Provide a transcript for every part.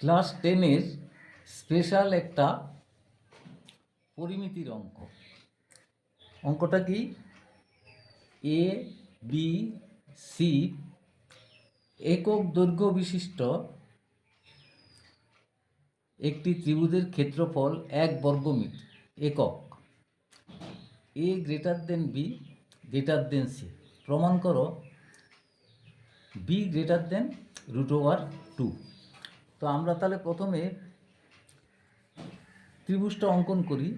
Class টেনের special একটা পরিমিতির অঙ্ক। অঙ্কটা কি? এ বি সি একক দৈর্ঘ্য বিশিষ্ট একটি ত্রিভুজের ক্ষেত্রফল এক বর্গমিটার, একক। A greater than B greater than C প্রমাণ করো। B greater than root over two তো আমরা তাহলে প্রথমে ত্রিভুজটা অঙ্কন করি।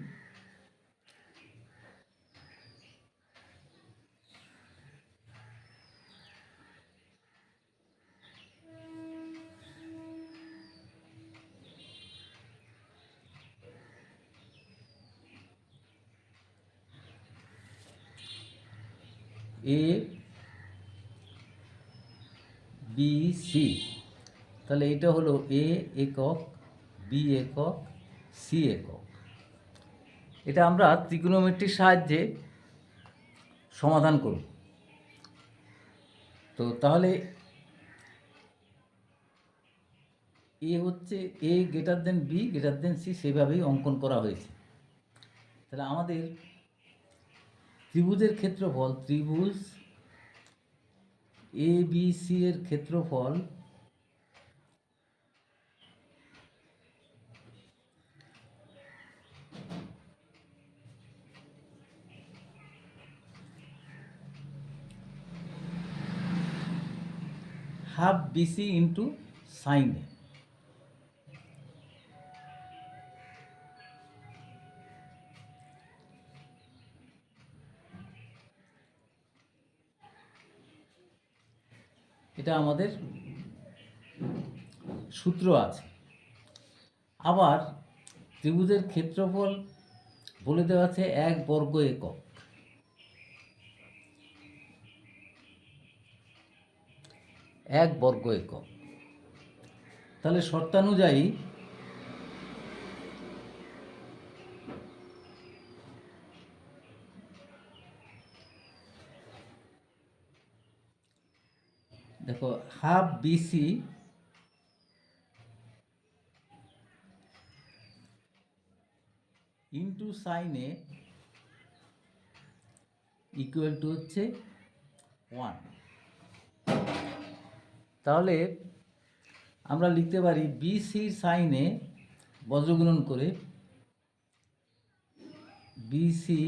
এ বি সি তাহলে এটা হলো এ একক বি একক সি একক। এটা আমরা ত্রিকোণমিতির সাহায্যে সমাধান করব। তো তাহলে এ হচ্ছে A greater than B greater than C সেভাবেই অঙ্কন করা হয়েছে। তাহলে আমাদের ত্রিভুজের ক্ষেত্রফল, ত্রিভুজ এ বি সি এর ক্ষেত্রফল half BC into sine A এটা আমাদের সূত্র আছে। আবার ত্রিভুজের ক্ষেত্রফল বলে দেওয়া আছে এক বর্গ একক। এক বর্গ একক। তাহলে শর্তানুযায়ী দেখো হাফ বিসি ইন্টু সাইনে ইকুয়াল টু হচ্ছে ওয়ান তাহলে আমরা লিখতে পারি বিসি সাইনে বজ্রগুণন করে বিসি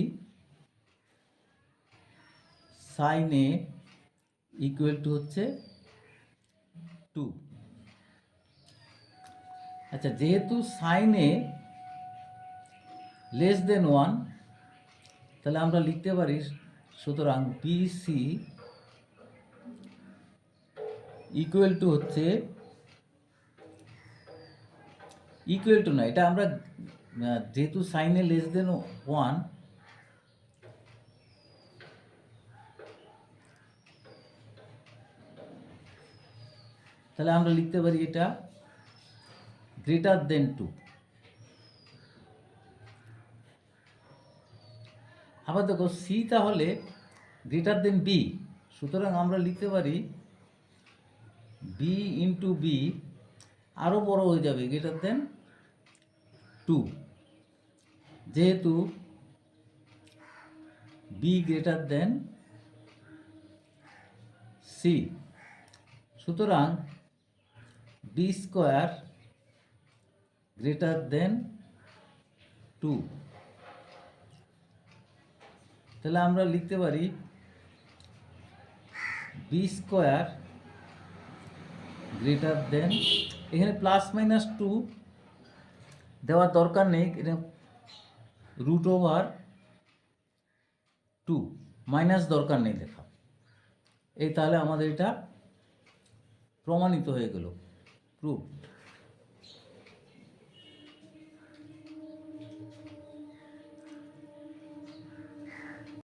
সাইনে ইকুয়াল টু হচ্ছে টু আচ্ছা যেহেতু সাইনে লেস দেন ওয়ান তাহলে আমরা লিখতে পারি সুতরাং বিসি ইকুয়াল টু হচ্ছে ইকুয়াল টু না, এটা আমরা যেহেতু সাইনে লেস দেন ওয়ান তাহলে আমরা লিখতে পারি এটা গ্রেটার দেন টু আবার দেখো সি তাহলে গ্রেটার দেন বি সুতরাং আমরা লিখতে পারি বি ইন্টু বি আরও বড় হয়ে যাবে গ্রেটার দেন টু যেহেতু বি গ্রেটার দেন সি সুতরাং B square greater than two তাহলে আমরা লিখতে পারি বি স্কোয়ার গ্রেটার দেন এখানে প্লাস মাইনাস টু দেওয়ার দরকার নেই, এটা রুট ওভার টু মাইনাস দরকার নেই দেখা এই তাহলে আমাদের এটা প্রমাণিত হয়ে গেল প্রুফ